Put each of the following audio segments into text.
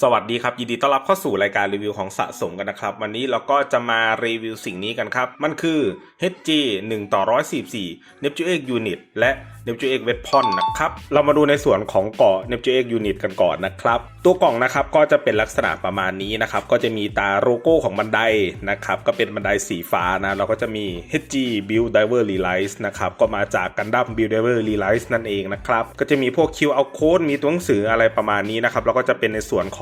สวัสดีครับยินดีต้อนรับเข้าสู่รายการรีวิวของสะสมกันนะครับ วันนี้เราก็จะมารีวิวสิ่งนี้กันครับ มันคือ HG 1ต่อ144 Neptune X Unit และ Neptune X Weapon นะครับ เรามาดูในส่วนของเกาะ Neptune X Unit กันก่อนนะครับ ตัวกล่องนะครับก็จะเป็นลักษณะประมาณนี้นะครับ ก็จะมีตาโลโก้ของบันไดนะครับ ก็เป็นบันไดสีฟ้านะเราก็จะมี HG Build Diver Reliance นะครับก็มาจากกันดั้ม Build Diver Reliance นั่นเองนะครับก็จะมีพวก QR code มีตัวหนังสืออะไรประมาณนี้นะครับแล้วก็จะเป็นในส่วนของ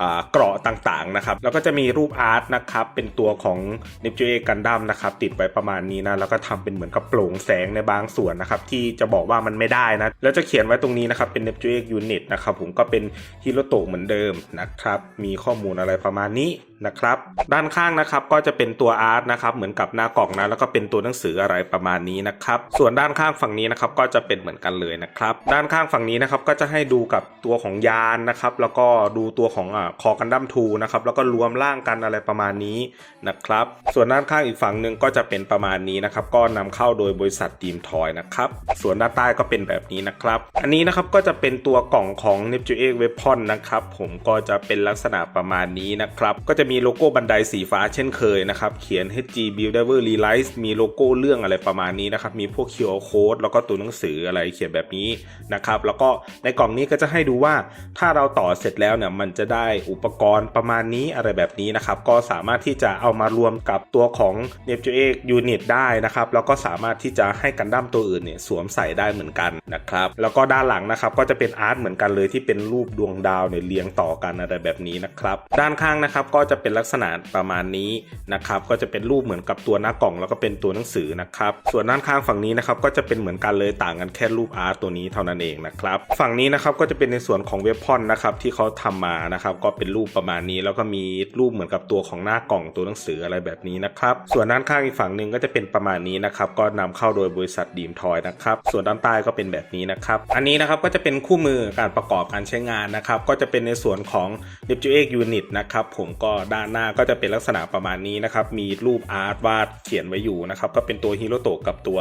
อาเกราะต่างๆนะครับ แล้วก็จะมีรูปอาร์ตนะครับ เป็นตัวของ Neptune X Gundam นะครับติดไว้ประมาณนี้นะ แล้วก็ทำเป็นเหมือนกับโปร่งแสงในบางส่วนนะครับที่จะบอกว่ามันไม่ได้นะ แล้วจะเขียนไว้ตรงนี้นะครับเป็น Neptune X Unit นะครับผมก็เป็นฮิโรโตเหมือนเดิมนะครับ มีข้อมูลอะไรประมาณนี้ นะครับ ด้านข้างนะครับก็จะเป็นตัวอาร์ตนะครับเหมือนกับหน้ากล่องนะแล้วก็เป็นตัวหนังสืออะไรประมาณนี้นะครับส่วนด้านข้างฝั่งนี้นะครับก็จะเป็นเหมือนกันเลยนะครับด้านข้างฝั่งนี้นะครับก็จะให้ดูกับตัวของยานนะครับแล้วก็ดูตัวของอคอกันดั้มทูนะครับแล้วก็รวมร่างกันอะไรประมาณนี้นะครับส่วนด้านข้างอีกฝั่งหนึ่งก็จะเป็นประมาณนี้นะครับก็นำเข้าโดยบริษัทดีมทอยนะครับส่วนด้านใต้ก็เป็นแบบนี้นะครับอันนี้นะครับก็จะเป็นตัวกล่องของ Neptune X Weapon นะครับผมก็จะเป็นลักษณะประมาณนี้นะครับก็จะมีโลโก้บันไดสีฟ้าเช่นเคยนะครับ เขียน HG Build Diver Reliance มีโลโก้เรื่องอะไรประมาณนี้นะครับ มีพวก QR code แล้วก็ตัวหนังสืออะไรเขียนแบบนี้นะครับ แล้วก็ในกล่องนี้ก็จะให้ดูว่าถ้าเราต่อเสร็จแล้วเนี่ยมันจะได้อุปกรณ์ประมาณนี้อะไรแบบนี้นะครับ ก็สามารถที่จะเอามารวมกับตัวของ Neptune X Unit ได้นะครับ แล้วก็สามารถที่จะให้กันดั้มตัวอื่นเนี่ยสวมใส่ได้เหมือนกันนะครับ แล้วก็ด้านหลังนะครับก็จะเป็นอาร์ตเหมือนกันเลยที่เป็นรูปดวงดาวเนี่ยเรียงต่อกันอะไรแบบนี้นะครับ ด้านข้างนะครับก็จะเป็นลักษณะประมาณนี้นะครับก็จะเป็นรูปเหมือนกับตัวหน้ากล่อง แล้วก็เป็นตัวหนังสือนะครับส่วนด้านข้างฝั่งนี้นะครับก็จะเป็นเหมือนกันเลยต่างกันแค่รูปอาร์ตตัวนี้เท่านั้นเองนะครับฝั่งนี้นะครับก็จะเป็นในส่วนของเว็บพอนนะครับที่เขาทำมานะครับก็เป็นรูปประมาณนี้ แล้วก็มีรูปเหมือนกับตัวของหน้ากล่องตัวหนังสืออะไรแบบนี้นะครับส่วนด้านข้างอีกฝั่งหนึ่งก็จะเป็นประมาณนี้นะครับก็นำเข้าโดยบริษัทดีมทอยนะครับส่วนด้านใต้ก็เป็นแบบนี้นะครับอันนี้นะครับก็จะเป็นคู่มือการประกอบการใช้งานนะครับก็จะเป็นในส่วนของ Neptune X Unit นะครับผมก็ด้านหน้าก็จะเป็นลักษณะประมาณนี้นะครับ มีรูปอาร์ตวาดเขียนไว้อยู่นะครับ ก็เป็นตัวฮิโรโตะกับตัว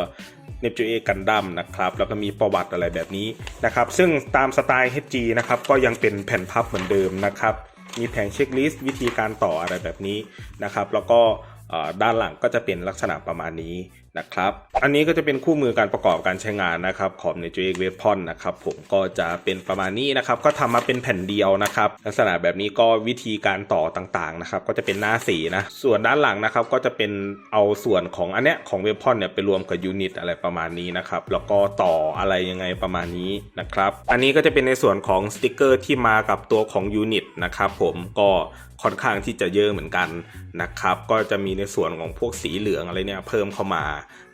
เนปจูเอกันดั้มนะครับ แล้วก็มีประวัติอะไรแบบนี้นะครับ ซึ่งตามสไตล์ HG นะครับ ก็ยังเป็นแผ่นพับเหมือนเดิมนะครับ มีแผงเช็คลิสต์วิธีการต่ออะไรแบบนี้นะครับ แล้วก็ ด้านหลังก็จะเป็นลักษณะประมาณนี้นะครับ อันนี้ก็จะเป็นคู่มือการประกอบการใช้งานนะครับของ n e t u x Weapon นะครับผมก็จะเป็นประมาณนี้นะครับ ก็ทำมาเป็นแผ่นเดียวนะครับ ลักษณะแบบนี้ก็วิธีการต่อต่างๆนะครับ ก็จะเป็นหน้าสีนะ ส่วนด้านหลังนะครับก็จะเป็นเอาส่วนของอันเนี้ยของ Weapon เนี่ยไปรวมกับยูนิตอะไรประมาณนี้นะครับ แล้วก็ต่ออะไรยังไงประมาณนี้นะครับ อันนี้ก็จะเป็นในส่วนของสติกเกอร์ที่มากับตัวของยูนิตนะครับผมก็ ค่อนข้างที่จะเยอะเหมือนกันนะครับ ก็จะมีในส่วนของพวกสีเหลืองอะไรเนี่ยเพิ่มเข้ามา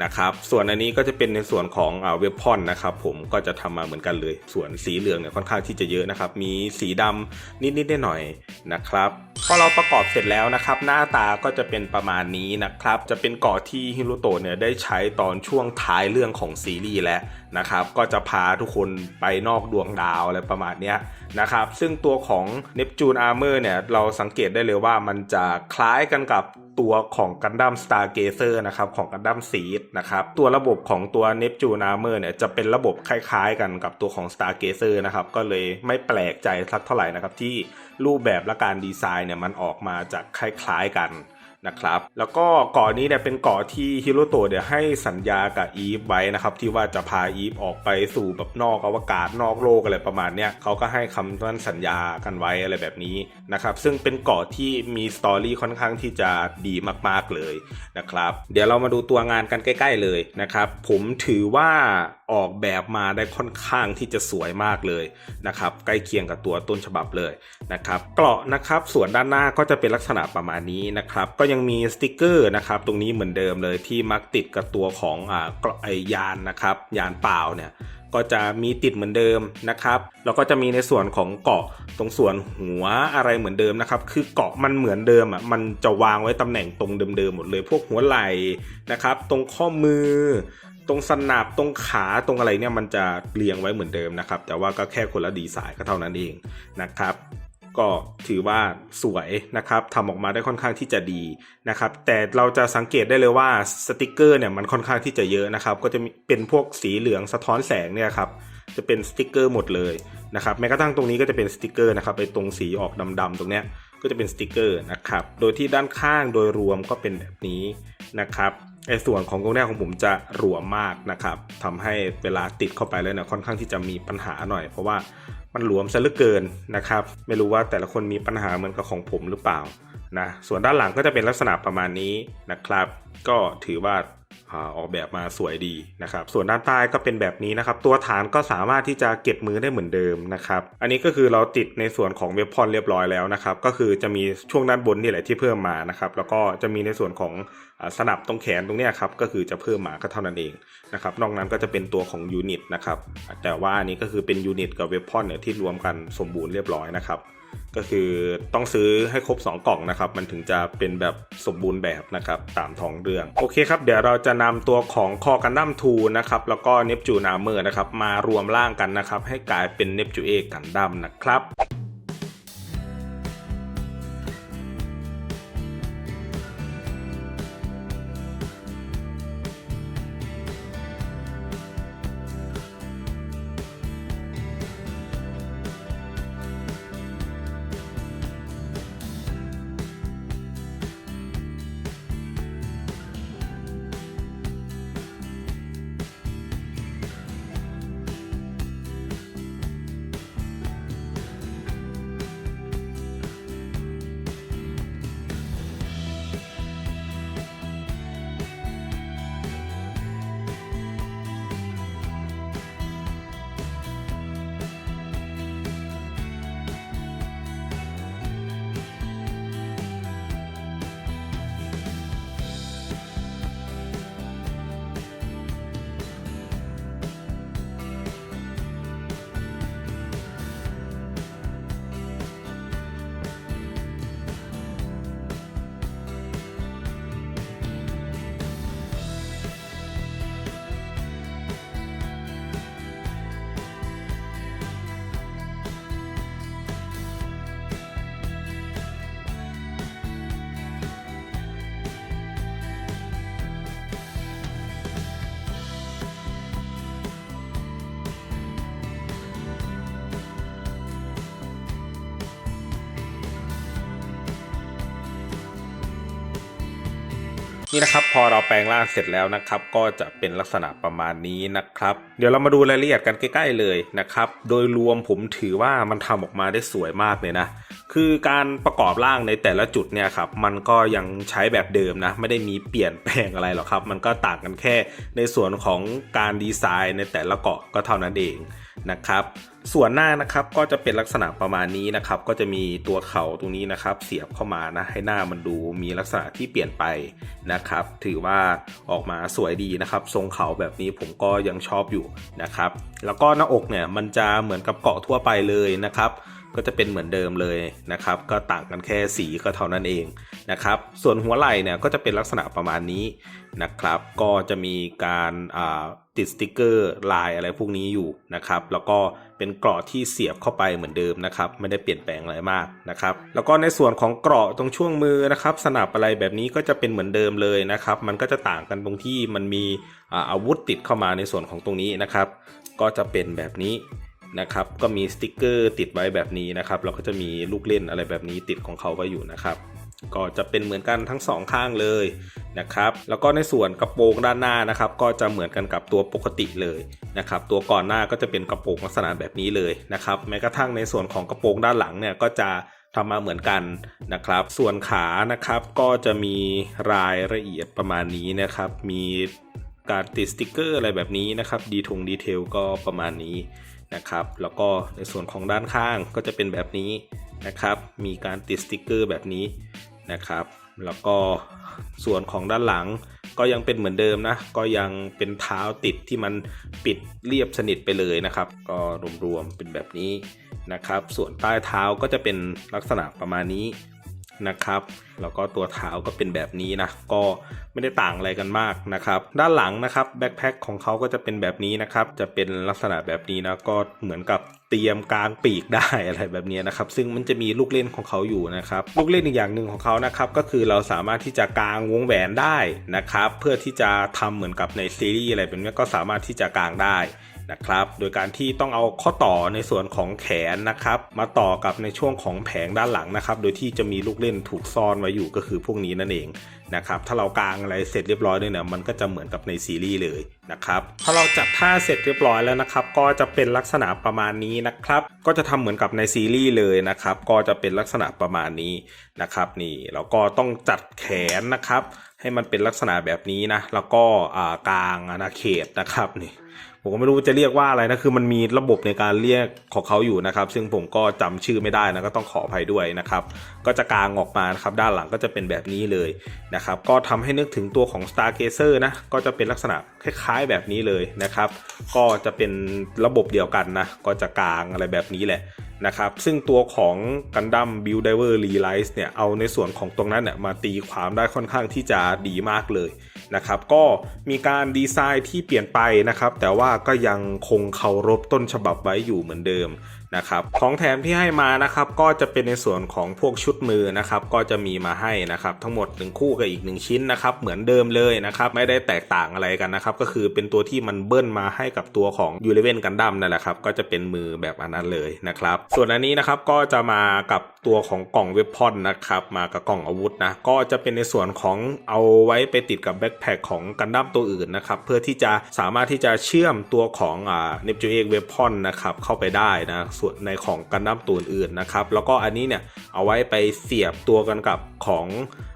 นะครับ ส่วนอันนี้ก็จะเป็นในส่วนของเว็บพอนนะครับ ผมก็จะทำมาเหมือนกันเลย ส่วนสีเหลืองเนี่ยค่อนข้างที่จะเยอะนะครับ มีสีดำนิดๆหน่อยๆนะครับพอเราประกอบเสร็จแล้วนะครับ หน้าตาก็จะเป็นประมาณนี้นะครับ จะเป็นเกาะที่ฮิโรโตะเนี่ยได้ใช้ตอนช่วงท้ายเรื่องของซีรีส์แล้วนะครับ ก็จะพาทุกคนไปนอกดวงดาวอะไรประมาณเนี้ยนะครับ ซึ่งตัวของ Neptune Armor เนี่ยเราสังเกตได้เลยว่ามันจะคล้ายกันกับตัวของกันดั้ม Stargazer นะครับของกันดั้มซีดนะครับตัวระบบของตัว Neptune Armor เนี่ยจะเป็นระบบคล้ายๆกันกับตัวของ Stargazer นะครับก็เลยไม่แปลกใจสักเท่าไหร่นะครับที่รูปแบบและการดีไซน์เนี่ยมันออกมาจากคล้ายๆกัน นะครับ แล้วก็เกาะนี้เนี่ยเป็นเกาะที่ฮิโรโตะเนี่ยให้สัญญากับอีฟไว้นะครับ ที่ว่าจะพาอีฟออกไปสู่แบบนอกอวกาศนอกโลกอะไรประมาณเนี้ยเขาก็ให้คำมั่นสัญญากันไว้อะไรแบบนี้นะครับ ซึ่งเป็นเกาะที่มีสตอรี่ค่อนข้างที่จะดีมากๆเลยนะครับ เดี๋ยวเรามาดูตัวงานกันใกล้ ๆ เลยนะครับ ผมถือว่าออกแบบมาได้ค่อนข้างที่จะสวยมากเลยนะครับ ใกล้เคียงกับตัวต้นฉบับเลยนะครับ เกาะนะครับส่วนด้านหน้าก็จะเป็นลักษณะประมาณนี้นะครับ ก็ยังังมีสติกเกอร์นะครับตรงนี้เหมือนเดิมเลยที่มักติดกับตัวของอ่าไอยานนะครับยานเปล่าเนี่ยก็จะมีติดเหมือนเดิมนะครับแล้วก็จะมีในส่วนของเกาะตรงส่วนหัวอะไรเหมือนเดิมนะครับคือเกาะมันเหมือนเดิมอะมันจะวางไว้ตำแหน่งตรงเดิมๆหมดเลย พวกหัวไหล่นะครับตรงข้อมือ ตรงสนับตรงขาตรงอะไรเนี่ยมันจะเรียงไว้เหมือนเดิมนะครับแต่ว่าก็แค่คนละดีไซน์ก็เท่านั้นเองนะครับ ก็ถือว่าสวยนะครับทำออกมาได้ค่อนข้างที่จะดีนะครับ แต่เราจะสังเกตได้เลยว่าสติกเกอร์เนี่ยมันค่อนข้างที่จะเยอะนะครับ ก็จะเป็นพวกสีเหลืองสะท้อนแสงเนี่ยครับจะเป็นสติกเกอร์หมดเลยนะครับแม้กระทั่งตรงนี้ก็จะเป็นสติกเกอร์นะครับไอ้ตรงสีออกดำๆตรงเนี้ยก็จะเป็นสติกเกอร์นะครับโดยที่ด้านข้างโดยรวมก็เป็นแบบนี้นะครับไอ้ส่วนของตรงนี้ของผมจะรวมมากนะครับทำให้เวลาติดเข้าไปแล้วเนี่ยค่อนข้างที่จะมีปัญหาหน่อย เพราะว่า มันหลวมซะเหลือเกินนะครับ ไม่รู้ว่าแต่ละคนมีปัญหาเหมือนกับของผมหรือเปล่า นะส่วนด้านหลังก็จะเป็นลักษณะประมาณนี้นะครับ ก็ถือว่าออกแบบมาสวยดีนะครับ ส่วนด้านใต้ก็เป็นแบบนี้นะครับ ตัวฐานก็สามารถที่จะเก็บมือได้เหมือนเดิมนะครับ อันนี้ก็คือเราติดในส่วนของเว็บพอนเรียบร้อยแล้วนะครับ ก็คือจะมีช่วงด้านบนนี่แหละที่เพิ่มมานะครับ แล้วก็จะมีในส่วนของสนับตรงแขนตรงนี้ครับ ก็คือจะเพิ่มมาก็เท่านั้นเองนะครับ นอกนั้นก็จะเป็นตัวของยูนิตนะครับ แต่ว่าอันนี้ก็คือเป็นยูนิตกับเว็บพอนเนี่ยที่รวมกันสมบูรณ์เรียบร้อยนะครับ ก็คือต้องซื้อให้ครบ 2 กล่องนะครับ มันถึงจะเป็นแบบสมบูรณ์แบบนะครับ ตามท้องเรื่อง โอเคครับ เดี๋ยวเราจะนำตัวของคอกันดั้มทูนะครับ แล้วก็เนปจูนาเมอร์นะครับ มารวมร่างกันนะครับ ให้กลายเป็นเนปจูเอกันดั้มนะครับ นี่นะครับพอเราแปลงร่างเสร็จแล้วนะครับ ก็จะเป็นลักษณะประมาณนี้นะครับ เดี๋ยวเรามาดูรายละเอียดกันใกล้ ๆเลยนะครับ โดยรวมผมถือว่ามันทำออกมาได้สวยมากเลยนะคือการประกอบร่างในแต่ละจุดเนี่ยครับมันก็ยังใช้แบบเดิมนะ ไม่ได้มีเปลี่ยนแปลงอะไรหรอกครับ มันก็ต่างกันแค่ในส่วนของการดีไซน์ในแต่ละเกาะก็เท่านั้นเอง นะครับ ส่วนหน้านะครับก็จะเป็นลักษณะประมาณนี้นะครับ ก็จะมีตัวเข่าตรงนี้นะครับ เสียบเข้ามานะให้หน้ามันดูมีลักษณะที่เปลี่ยนไปนะครับ ถือว่าออกมาสวยดีนะครับ ทรงเขาแบบนี้ผมก็ยังชอบอยู่นะครับ แล้วก็หน้าอกเนี่ยมันจะเหมือนกับเกาะทั่วไปเลยนะครับก็จะเป็นเหมือนเดิมเลยนะครับ ก็ต่างกันแค่สีก็เท่านั้นเองนะครับ ส่วนหัวไหล่เนี่ยก็จะเป็นลักษณะประมาณนี้นะครับ ก็จะมีการอ่า ติดสติกเกอร์ลายอะไรพวกนี้อยู่นะครับ แล้วก็เป็นเกราะที่เสียบเข้าไปเหมือนเดิมนะครับ ไม่ได้เปลี่ยนแปลงอะไรมากนะครับ แล้วก็ในส่วนของเกราะตรงช่วงมือนะครับ สนับอะไรแบบนี้ก็จะเป็นเหมือนเดิมเลยนะครับ มันก็จะต่างกันตรงที่มันมีอาอาวุธติดเข้ามาในส่วนของตรงนี้นะครับ ก็จะเป็นแบบนี้นะครับ ก็มีสติกเกอร์ติดไว้แบบนี้นะครับ แล้วก็จะมีลูกเล่นอะไรแบบนี้ติดของเขาไว้อยู่นะครับ ก็จะเป็นเหมือนกันทั้งสองข้างเลยนะครับ แล้วก็ในส่วนกระโปรงด้านหน้านะครับ ก็จะเหมือนกันกับตัวปกติเลยนะครับ ตัวก่อนหน้าก็จะเป็นกระโปรงลักษณะแบบนี้เลยนะครับ แม้กระทั่งในส่วนของกระโปรงด้านหลังเนี่ยก็จะทำมาเหมือนกันนะครับ ส่วนขานะครับก็จะมีรายละเอียดประมาณนี้นะครับ มีการติดสติกเกอร์อะไรแบบนี้นะครับ ดีทงดีเทลก็ประมาณนี้นะครับ แล้วก็ในส่วนของด้านข้างก็จะเป็นแบบนี้ นะครับ มีการติดสติกเกอร์แบบนี้นะครับ แล้วก็ส่วนของด้านหลังก็ยังเป็นเหมือนเดิมนะ ก็ยังเป็นเท้าติดที่มันปิดเรียบสนิทไปเลยนะครับ ก็รวมๆเป็นแบบนี้นะครับ ส่วนใต้เท้าก็จะเป็นลักษณะประมาณนี้นะครับแล้วก็ตัวเท้าก็เป็นแบบนี้นะ ก็ไม่ได้ต่างอะไรกันมากนะครับ ด้านหลังนะครับแบ็คแพ็คของเขาก็จะเป็นแบบนี้นะครับ จะเป็นลักษณะแบบนี้นะ ก็เหมือนกับเตรียมกลางปีกได้อะไรแบบนี้นะครับ ซึ่งมันจะมีลูกเล่นของเขาอยู่นะครับ ลูกเล่นอีกอย่างหนึ่งของเขานะครับ ก็คือเราสามารถที่จะกางวงแหวนได้นะครับ เพื่อที่จะทำเหมือนกับในซีรีส์อะไรแบบนี้ก็สามารถที่จะกางได้นะครับ โดยการที่ต้องเอาข้อต่อในส่วนของแขนนะครับ มาต่อกับในช่วงของแผงด้านหลังนะครับ โดยที่จะมีลูกเล่นถูกซ่อนว้อยู่ก็คือพวกนี้นั่นเองนะครับถ้าเรากางอะไรเสร็จเรียบร้อยเนี่ยนะมันก็จะเหมือนกับในซีรีส์เลยนะครับถ้าเราจัดท่าเสร็จเรียบร้อยแล้วนะครับ ก็จะเป็นลักษณะประมาณนี้นะครับ ก็จะทำเหมือนกับในซีรีส์เลยนะครับ ก็จะเป็นลักษณะประมาณนี้นะครับนี่แล้วก็ต้องจัดแขนนะครับ ให้มันเป็นลักษณะแบบนี้นะแล้วก็อ่ากลางอาณาเขตนะครับนี่ ผมก็ไม่รู้จะเรียกว่าอะไรนะคือมันมีระบบในการเรียกของเขาอยู่นะครับ ซึ่งผมก็จำชื่อไม่ได้นะก็ต้องขออภัยด้วยนะครับ ก็จะกางออกมานะครับด้านหลังก็จะเป็นแบบนี้เลยนะครับ ก็ทำให้นึกถึงตัวของ Stargazer นะก็จะเป็นลักษณะคล้ายๆแบบนี้เลยนะครับ ก็จะเป็นระบบเดียวกันนะก็จะกางอะไรแบบนี้แหละนะครับ ซึ่งตัวของ Gundam Build Diver Realize เนี่ยเอาในส่วนของตรงนั้นเนี่ยมาตีความได้ค่อนข้างที่จะดีมากเลย นะครับ ก็มีการดีไซน์ที่เปลี่ยนไปนะครับ แต่ว่าก็ยังคงเคารพต้นฉบับไว้อยู่เหมือนเดิม นะครับของแถมที่ให้มานะครับก็จะเป็นในส่วนของพวกชุดมือนะครับก็จะมีมาให้นะครับทั้งหมด 1 คู่กับอีก 1 ชิ้นนะครับเหมือนเดิมเลยนะครับไม่ได้แตกต่างอะไรกันนะครับก็คือเป็นตัวที่มันเบิ้ลมาให้กับตัวของยูเลเวนกันดั้มนั่นแหละครับก็จะเป็นมือแบบอันนั้นเลยนะครับส่วนอันนี้นะครับก็จะมากับตัวของกล่องเวพอนนะครับมากับกล่องอาวุธนะก็จะเป็นในส่วนของเอาไว้ไปติดกับแบ็คแพคของกันดั้มตัวอื่นนะครับเพื่อที่จะสามารถที่จะเชื่อมตัวของอ่าเนปจูเอกเวพอนนะครับเข้าไปได้นะส่วนในของกันดั้มตัวอื่นนะครับแล้วก็อันนี้เนี่ยเอาไว้ไปเสียบตัวกันกับของ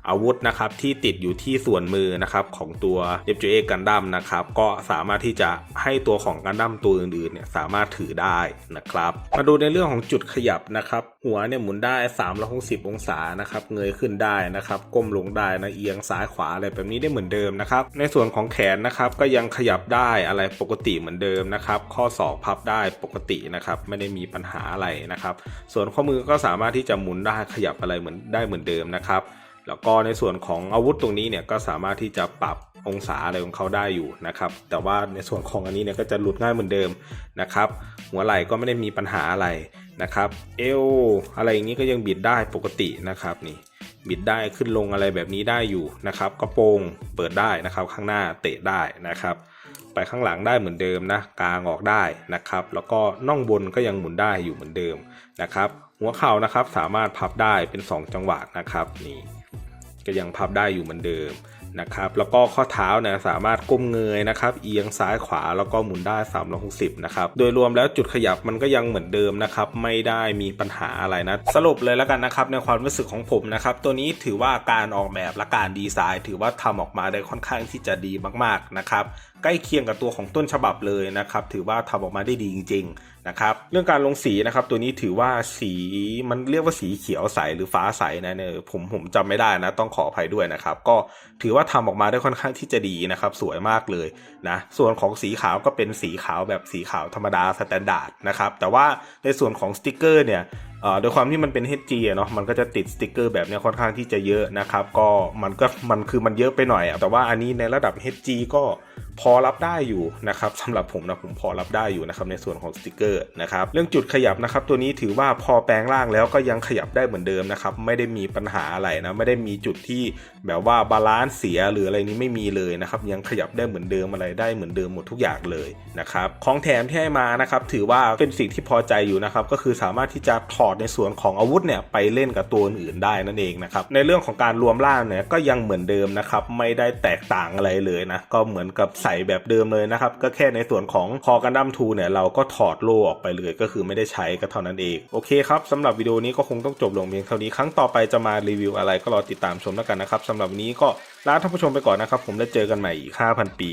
อาวุธนะครับที่ติดอยู่ที่ส่วนมือนะครับของตัวเนปจูเอกกันดั้มนะครับก็สามารถที่จะให้ตัวของกันดั้มตัวอื่นๆเนี่ยสามารถถือได้นะครับ มาดูในเรื่องของจุดขยับนะครับหัวเนี่ยหมุนได้ 360 องศานะครับ เงยขึ้นได้นะครับ ก้มลงได้นะ เอียงซ้ายขวาอะไรแบบนี้ได้เหมือนเดิมนะครับ ในส่วนของแขนนะครับก็ยังขยับได้อะไรปกติเหมือนเดิมนะครับ ข้อศอกพับได้ปกตินะครับ ไม่ได้มีปัญหาอะไรนะครับ ส่วนข้อมือก็สามารถที่จะหมุนได้ขยับอะไรเหมือนได้เหมือนเดิมนะครับ แล้วก็ในส่วนของอาวุธตรงนี้เนี่ยก็สามารถที่จะปรับองศาอะไรของเขาได้อยู่นะครับ แต่ว่าในส่วนของอันนี้เนี่ยก็จะหลุดง่ายเหมือนเดิมนะครับ หัวไหล่ก็ไม่ได้มีปัญหาอะไร นะครับเอวอะไรอย่างนี้ก็ยังบิดได้ปกตินะครับนี่บิดได้ขึ้นลงอะไรแบบนี้ได้อยู่นะครับกระโปรงเปิดได้นะครับ ข้างหน้าเตะได้นะครับ ไปข้างหลังได้เหมือนเดิมนะกลางออกได้นะครับ แล้วก็น่องบนก็ยังหมุนได้อยู่เหมือนเดิมนะครับ หัวเข่านะครับสามารถพับได้เป็น 2 จังหวะนะครับนี่ก็ยังพับได้อยู่เหมือนเดิม นะครับแล้วก็ข้อเท้าเนี่ยสามารถก้มเงยนะครับเอียงซ้ายขวาแล้วก็หมุนได้ 360 นะครับโดยรวมแล้วจุดขยับมันก็ยังเหมือนเดิมนะครับไม่ได้มีปัญหาอะไรนะ สรุปเลยแล้วกันนะครับในความรู้สึกของผมนะครับตัวนี้ถือว่าการออกแบบและการดีไซน์ ถือว่าทำออกมาได้ค่อนข้างที่จะดีมากๆนะครับใกล้เคียงกับตัวของต้นฉบับเลยนะครับถือว่าทำออกมาได้ดีจริงๆนะครับเรื่องการลงสีนะครับตัวนี้ถือว่าสีมันเรียกว่าสีเขียวใสหรือฟ้าใสนะเนี่ยผมผมจำไม่ได้นะต้องขออภัยด้วยนะครับ ก็ถือว่าทำออกมาได้ค่อนข้างที่จะดีนะครับ สวยมากเลยนะส่วนของสีขาวก็เป็นสีขาวแบบสีขาวธรรมดาสแตนดาร์ดนะครับแต่ว่าในส่วนของสติกเกอร์เนี่ย โดยความที่มันเป็น HG เนาะมันก็จะติดสติกเกอร์แบบนี้ค่อนข้างที่จะเยอะนะครับ ก็มันก็มันคือมันเยอะไปหน่อยอะแต่ว่าอันนี้ในระดับ HG ก็พอรับได้อยู่นะครับสำหรับผมนะผมพอรับได้อยู่นะครับในส่วนของสติกเกอร์นะครับเรื่องจุดขยับนะครับ ตัวนี้ถือว่าพอแปลงร่างแล้วก็ยังขยับได้เหมือนเดิมนะครับไม่ได้มีปัญหาอะไรนะไม่ได้มีจุดที่แบบว่าบาลานซ์เสียหรืออะไรนี้ไม่มีเลยนะครับยังขยับได้เหมือนเดิมอะไรได้เหมือนเดิมหมดทุกอย่างเลยนะครับของแถมที่ให้มานะครับถือว่าเป็นสิ่งที่พอใจอยู่นะครับก็คือสามารถที่จะถอดในส่วนของอาวุธเนี่ยไปเล่นกับตัวอื่นได้นั่นเองนะครับในเรื่องของการรวมร่างเนี่ยก็ยังเหมือนเดิมนะครับไม่ได้แตกต่างอะไรเลยนะก็เหมือนกับใส่แบบเดิมเลยนะครับก็แค่ในส่วนของคอกันดั้มทูเนี่ยเราก็ถอดโล่ออกไปเลยก็คือไม่ได้ใช้ก็เท่านั้นเองโอเคครับสำหรับวิดีโอนี้ก็คงต้องจบลงเพียงเท่านี้ครั้งต่อไปจะมารีวิวอะไรก็รอติดตามชมแล้วกันนะครับสำหรับวันนี้ก็ลาท่านผู้ชมไปก่อนนะครับผมแล้วเจอกันใหม่อีก5,000 ปี